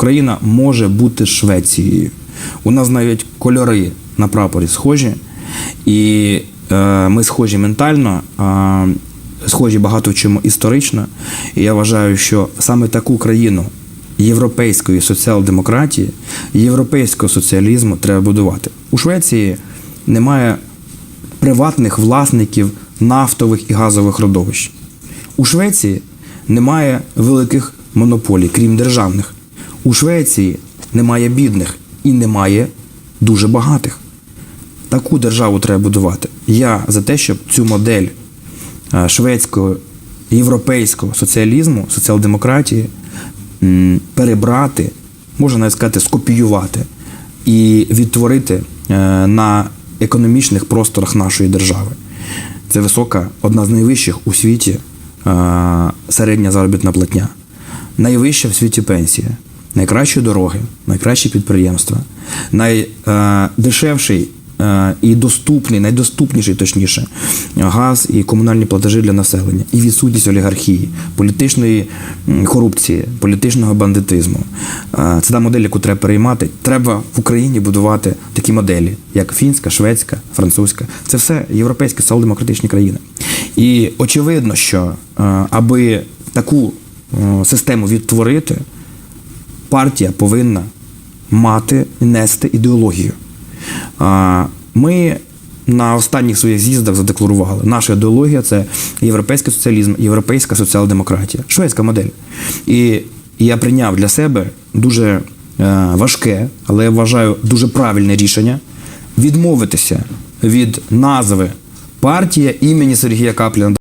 Україна може бути Швецією. У нас навіть кольори на прапорі схожі, і е, ми схожі ментально, е, схожі багато в чому історично. І я вважаю, що саме таку країну європейської соціал-демократії, європейського соціалізму треба будувати. У Швеції немає приватних власників нафтових і газових родовищ. У Швеції немає великих монополій, крім державних. У Швеції немає бідних і немає дуже багатих. Таку державу треба будувати. Я за те, щоб цю модель е, шведського європейського соціалізму, соціал-демократії перебрати, можна навіть сказати, скопіювати і відтворити е, на економічних просторах нашої держави. Це висока, одна з найвищих у світі е, середня заробітна платня, найвища в світі пенсія, найкращі дороги, найкращі підприємства, найдешевший е, і доступний, найдоступніший, точніше, газ і комунальні платежі для населення, і відсутність олігархії, політичної корупції, політичного бандитизму. Е, Це та модель, яку треба переймати. Треба в Україні будувати такі моделі, як фінська, шведська, французька. Це все європейські соціал-демократичні країни. І очевидно, що е, аби таку е, систему відтворити, партія повинна мати нести ідеологію. Ми на останніх своїх з'їздах задекларували, наша ідеологія це європейський соціалізм, європейська соціал-демократія, шведська модель. І я прийняв для себе дуже е, важке, але я вважаю дуже правильне рішення відмовитися від назви партія імені Сергія Капліна.